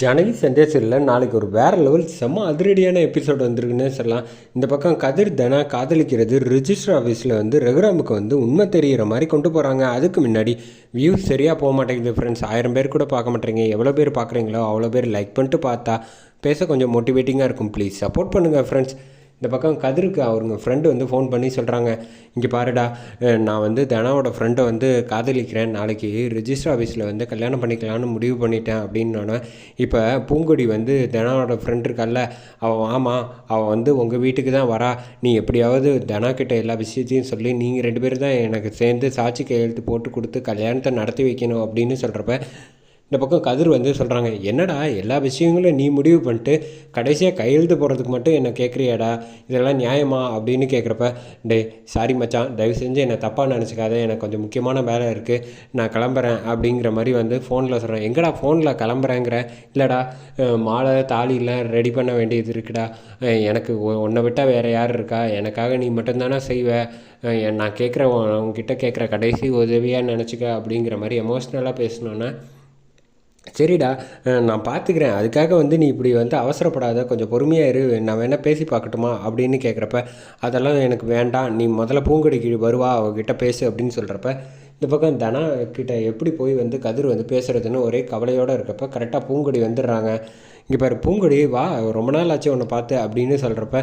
ஜனகி சென்டேசரில் நாளைக்கு ஒரு வேறு லெவல் செம்ம அதிரடியான எபிசோட் வந்திருக்குன்னே சொல்லலாம். இந்த பக்கம் கதிர் தனா காதலிக்கிறது ரிஜிஸ்டர் ஆஃபீஸில் வந்து ரகுராமுக்கு வந்து உண்மை தெரிகிற மாதிரி கொண்டு போகிறாங்க அதுக்கு முன்னாடி வியூஸ் சரியாக போக மாட்டேங்குது ஃப்ரெண்ட்ஸ் ஆயிரம் பேர் கூட பார்க்க மாட்டேங்க எவ்வளோ பேர் பார்க்குறீங்களோ அவ்வளோ பேர் லைக் பண்ணிட்டு பார்த்தா பேச கொஞ்சம் மோட்டிவேட்டிங்காக இருக்கும். ப்ளீஸ் சப்போர்ட் பண்ணுங்கள் ஃப்ரெண்ட்ஸ் இந்த பக்கம் கதிருக்கு அவருங்க ஃப்ரெண்டு வந்து ஃபோன் பண்ணி சொல்கிறாங்க இங்கே பாருடா நான் வந்து தனாவோட ஃப்ரெண்டை வந்து காதலிக்கிறேன். நாளைக்கு ரிஜிஸ்டர் ஆஃபீஸில் வந்து கல்யாணம் பண்ணிக்கலாம்னு முடிவு பண்ணிட்டேன் அப்படின்னோடனே இப்போ பூங்கொடி வந்து தனாவோட ஃப்ரெண்ட் இருக்கல்ல அவள் ஆமாம் அவள் வந்து உங்கள் வீட்டுக்கு தான் வரா. நீ எப்படியாவது தனா கிட்ட எல்லா விஷயத்தையும் சொல்லி நீங்கள் ரெண்டு பேரும் தான் எனக்கு சேர்ந்து சாட்சி கையெழுத்து போட்டு கொடுத்து கல்யாணத்தை நடத்தி வைக்கணும் அப்படின்னு சொல்கிறப்ப இந்த பக்கம் கதிர் வந்து சொல்கிறாங்க என்னடா எல்லா விஷயங்களும் நீ முடிவு பண்ணிட்டு கடைசியாக கையெழுத்து போடுறதுக்கு மட்டும் என்னை கேட்குறியாடா? இதெல்லாம் நியாயமா? அப்படின்னு கேட்குறப்ப டே சாரி மச்சான் தயவு செஞ்சு என்னை தப்பாக நினச்சிக்காத எனக்கு கொஞ்சம் முக்கியமான வேலை இருக்குது நான் கிளம்புறேன். அப்படிங்கிற மாதிரி வந்து ஃபோனில் சொல்கிறேன் எங்கடா ஃபோனில் கிளம்புறேங்கிற? இல்லைடா மாலை தாலிலாம் ரெடி பண்ண வேண்டியது இருக்குடா. எனக்கு உ- உன்னை விட்டால் வேறு யார் இருக்கா? எனக்காக நீ மட்டும்தானே செய்வ? நான் கேட்குற உங்ககிட்ட கேட்குற கடைசி உதவியாக நினச்சிக்க. அப்படிங்கிற மாதிரி எமோஷ்னலாக பேசினோன்னே சரிடா நான் பார்த்துக்கிறேன் அதுக்காக வந்து நீ இப்படி வந்து அவசரப்படாத கொஞ்சம் பொறுமையாக இரு. நான் வேணால் பேசி பார்க்கட்டுமா? அப்படின்னு கேட்குறப்ப அதெல்லாம் எனக்கு வேண்டாம். நீ முதல்ல பூங்கொடிக்கு வருவா அவகிட்ட பேசு அப்படின்னு சொல்கிறப்ப இந்த பக்கம் தனா கிட்ட எப்படி போய் வந்து கதிர் வந்து பேசுகிறதுன்னு ஒரே கவலையோடு இருக்கப்ப கரெக்டாக பூங்கொடி வந்துடுறாங்க. இங்கே பாரு பூங்கொடி வா ரொம்ப நாள் ஆச்சு உன்னை பார்த்து அப்படின்னு சொல்கிறப்ப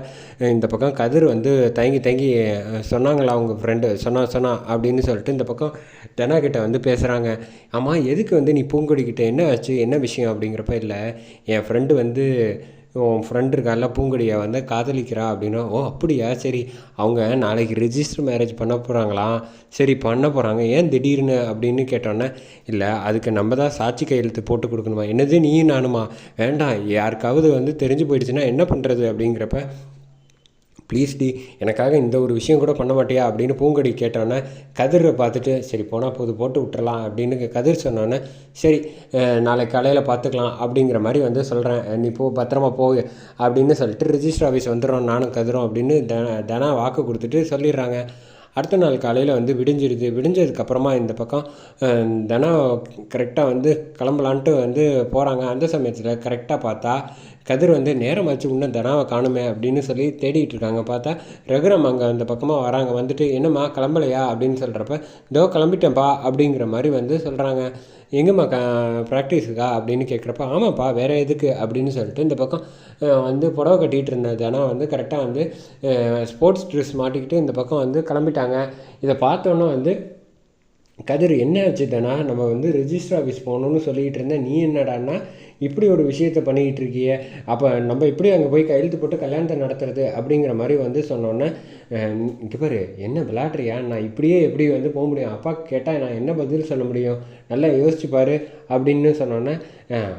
இந்த பக்கம் கதிர் வந்து தயங்கி தயங்கி சொன்னாங்களா அவங்க ஃப்ரெண்டு சொன்னா சொன்னா அப்படின்னு சொல்லிட்டு இந்த பக்கம் தனா கிட்ட வந்து பேசுகிறாங்க ஆமாம் எதுக்கு வந்து நீ பூங்கொடி கிட்ட என்ன ஆச்சு? என்ன விஷயம் அப்படிங்கிறப்ப இல்லை என் ஃப்ரெண்டு வந்து உன் ஃப்ரெண்டு இருக்கால பூங்கொடியை வந்து காதலிக்கிறா அப்படின்னா ஓ அப்படியா? சரி அவங்க நாளைக்கு ரிஜிஸ்டர் மேரேஜ் பண்ண போகிறாங்களாம் சரி பண்ண போகிறாங்க ஏன் திடீர்னு? அப்படின்னு கேட்டோன்னே இல்லை அதுக்கு நம்ம தான் சாட்சி கையெழுத்து போட்டு கொடுக்கணுமா? என்னது நீயும் நானுமா? வேண்டாம். யாருக்காவது வந்து தெரிஞ்சு போயிடுச்சுன்னா என்ன பண்ணுறது அப்படிங்கிறப்ப ப்ளீஸ் டி எனக்காக இந்த ஒரு விஷயம் கூட பண்ண மாட்டியா அப்படின்னு பூங்கொடி கேட்டோன்னே கதிரை பார்த்துட்டு சரி போனால் போது போட்டு விட்டுறலாம் அப்படின்னு கதிர் சொன்னோன்னே சரி நாளைக்கு காலையில் பார்த்துக்கலாம் அப்படிங்கிற மாதிரி வந்து சொல்கிறேன் நீ போ பத்திரமா போ அப்படின்னு சொல்லிட்டு ரிஜிஸ்டர் ஆஃபீஸ் வந்துடுறோம் நானும் கதிரும் அப்படின்னு தன தனா வாக்கு கொடுத்துட்டு சொல்லிடுறாங்க. அடுத்த நாள் காலையில் வந்து விடிஞ்சிருது விடிஞ்சதுக்கப்புறமா இந்த பக்கம் தினம் கரெக்டாக வந்து கிளம்பலான்ட்டு வந்து போகிறாங்க அந்த சமயத்தில் கரெக்டாக பார்த்தா கதிர் வந்து நேரமாச்சு இன்னும் தனாவை காணுமே அப்படின்னு சொல்லி தேடிட்டு இருக்காங்க. பார்த்தா ரகுரம் அங்கே அந்த பக்கமாக வராங்க. வந்துட்டு என்னம்மா கிளம்பலையா? அப்படின்னு சொல்கிறப்ப இதோ கிளம்பிட்டேன்ப்பா அப்படிங்கிற மாதிரி வந்து சொல்கிறாங்க எங்கேம்மா க ப்ராக்டிஸுக்கா அப்படின்னு கேட்குறப்ப ஆமாப்பா வேறு எதுக்கு அப்படின்னு சொல்லிட்டு இந்த பக்கம் வந்து புடவை கட்டிகிட்டு இருந்தது. ஆனால் வந்து கரெக்டாக வந்து ஸ்போர்ட்ஸ் ட்ரெஸ் மாட்டிக்கிட்டு இந்த பக்கம் வந்து கிளம்பிட்டாங்க. இதை பார்த்தோன்னே வந்து கதிர் என்ன ஆச்சுதானா நம்ம வந்து ரிஜிஸ்டர் ஆஃபீஸ் போகணும்னு சொல்லிகிட்டு இருந்தேன் நீ என்னடான்னா இப்படி ஒரு விஷயத்த பண்ணிக்கிட்டு இருக்கியே அப்போ நம்ம இப்படி அங்கே போய் கையெழுத்து போட்டு கல்யாணத்தை நடத்துறது அப்படிங்கிற மாதிரி வந்து சொன்னோன்னே இங்கே பாரு என்ன விளாட்றியா நான் இப்படியே எப்படி வந்து போக முடியும்? அப்பா கேட்டால் நான் என்ன பதில் சொல்ல முடியும்? நல்லா யோசிச்சு பாரு அப்படின்னு சொன்னோன்னே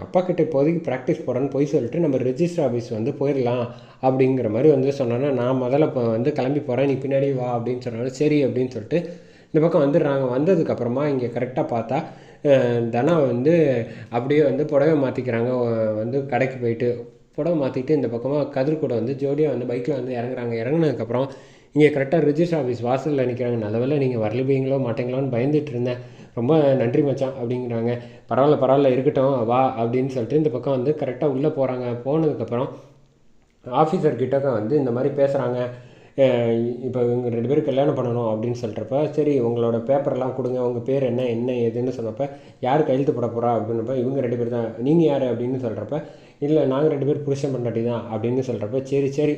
அப்பா கிட்ட இப்போதைக்கு ப்ராக்டிஸ் போகிறேன்னு போய் சொல்லிட்டு நம்ம ரிஜிஸ்டர் ஆஃபீஸ் வந்து போயிடலாம் அப்படிங்கிற மாதிரி வந்து சொன்னோன்னே நான் முதல்ல இப்போ வந்து கிளம்பி போகிறேன் நீ பின்னாடி வா அப்படின்னு சொன்னோன்னே சரி அப்படின்னு சொல்லிட்டு இந்த பக்கம் வந்துடுறாங்க. வந்ததுக்கப்புறமா இங்கே கரெக்டாக பார்த்தா தனா வந்து அப்படியே வந்து புடவை மாற்றிக்கிறாங்க வந்து கடைக்கு போயிட்டு புடவை மாற்றிட்டு இந்த பக்கமாக கதிர் கூட வந்து ஜோடியாக வந்து பைக்கில் வந்து இறங்குறாங்க. இறங்குனதுக்கப்புறம் இங்கே கரெக்டாக ரிஜிஸ்டர் ஆஃபீஸ் வாசலில் நிற்கிறாங்க நல்லவேளை நீங்கள் வரலிப்பீங்களோ மாட்டீங்களோன்னு பயந்துட்டு இருந்தேன். ரொம்ப நன்றி மச்சான் அப்படிங்கிறாங்க. பரவாயில்ல பரவாயில்ல இருக்கட்டும் வா அப்படின்னு சொல்லிட்டு இந்த பக்கம் வந்து கரெக்டாக உள்ளே போகிறாங்க போனதுக்கப்புறம் ஆஃபீஸர் கிட்டக்க வந்து இந்த மாதிரி பேசுகிறாங்க இப்போ இவங்க ரெண்டு பேரும் கல்யாணம் பண்ணணும் அப்படின்னு சொல்கிறப்ப சரி உங்களோட பேப்பர்லாம் கொடுங்க உங்கள் பேர் என்ன என்ன ஏதுன்னு சொன்னப்போ யார் கையெழுத்து போட போகிறா அப்படின்னப்ப இவங்க ரெண்டு பேர் தான் நீங்கள் யார்? அப்படின்னு சொல்கிறப்ப இல்லை நாங்கள் ரெண்டு பேர் புருஷன் பண்ணாட்டி தான் அப்படின்னு சொல்கிறப்ப சரி சரி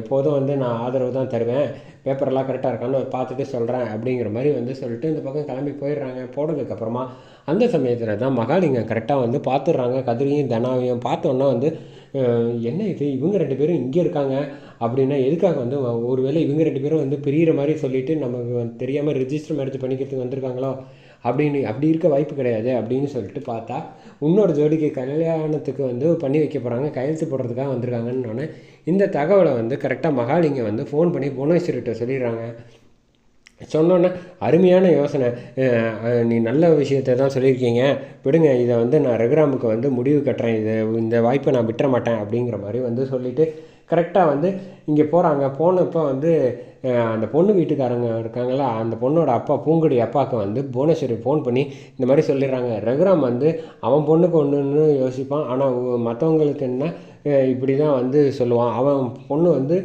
எப்போதும் வந்து நான் ஆதரவு தான் தருவேன் பேப்பரெல்லாம் கரெக்டாக இருக்கான்னு பார்த்துட்டு சொல்கிறேன் அப்படிங்கிற மாதிரி வந்து சொல்லிட்டு இந்த பக்கம் கிளம்பி போயிடுறாங்க. போனதுக்கப்புறமா அந்த சமயத்தில் தான் மகாலிங்கம் கரெக்டாக வந்து பார்த்துடுறாங்க. கதிரியும் தனாவையும் பார்த்தோன்னா வந்து என்ன இது? இவங்க ரெண்டு பேரும் இங்கே இருக்காங்க அப்படின்னா எதுக்காக வந்து ஒரு வேளை இவங்க ரெண்டு பேரும் வந்து பிரியிற மாதிரி சொல்லிவிட்டு நமக்கு தெரியாமல் ரிஜிஸ்டர் மேரேஜ் பண்ணிக்கிறதுக்கு வந்திருக்காங்களோ அப்படின்னு அப்படி இருக்க வாய்ப்பு கிடையாது அப்படின்னு சொல்லிட்டு பார்த்தா இன்னொரு ஜோடிக்கு கல்யாணத்துக்கு வந்து பண்ணி வைக்க போகிறாங்க கையெழுத்து போடுறதுக்காக வந்திருக்காங்கன்னு இந்த தகவலை வந்து கரெக்டாக மகாலிங்க வந்து ஃபோன் பண்ணி புவனேஸ்வரிட்ட சொல்லிடுறாங்க. சொன்னோன்னே அருமையான யோசனை. நீ நல்ல விஷயத்தை தான் சொல்லியிருக்கீங்க. விடுங்க இதை வந்து நான் ரகுராமுக்கு வந்து முடிவு கட்டுறேன். இது இந்த வாய்ப்பை நான் விட்டுற மாட்டேன் அப்படிங்கிற மாதிரி வந்து சொல்லிவிட்டு கரெக்டாக வந்து இங்கே போகிறாங்க போனப்போ வந்து அந்த பொண்ணு வீட்டுக்காரங்க இருக்காங்களா அந்த பொண்ணோட அப்பா பூங்குடி அப்பாவுக்கு வந்து புவனேஸ்வரி ஃபோன் பண்ணி இந்த மாதிரி சொல்லிடுறாங்க. ரகுராம் வந்து அவன் பொண்ணுக்கு ஒன்றுன்னு யோசிப்பான். ஆனால் மற்றவங்களுக்கு என்ன இப்படி தான் வந்து சொல்லுவான். அவன் பொண்ணு வந்து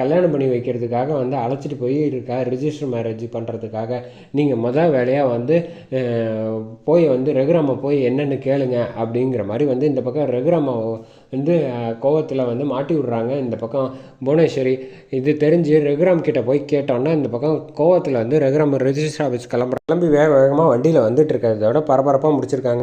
கல்யாணம் பண்ணி வைக்கிறதுக்காக வந்து அழைச்சிட்டு போய் இருக்கா ரிஜிஸ்டர் மேரேஜ் பண்ணுறதுக்காக நீங்கள் மொதல் வேலையாக வந்து போய் வந்து ரகுராமை போய் என்னென்னு கேளுங்க அப்படிங்கிற மாதிரி வந்து இந்த பக்கம் ரகுராமா வந்து கோவத்தில் வந்து மாட்டி விட்றாங்க. இந்த பக்கம் புவனேஸ்வரி இது தெரிஞ்சு ரகுராம் கிட்டே போய் கேட்டோன்னா இந்த பக்கம் கோவத்தில் வந்து ரகுராம் ரெஜிஸ்டர் ஆஃபீஸ் கிளம்புற கிளம்பி வேக வேகமாக வண்டியில் வந்துட்டு இருக்கிறதோட பரபரப்பாக முடிச்சிருக்காங்க.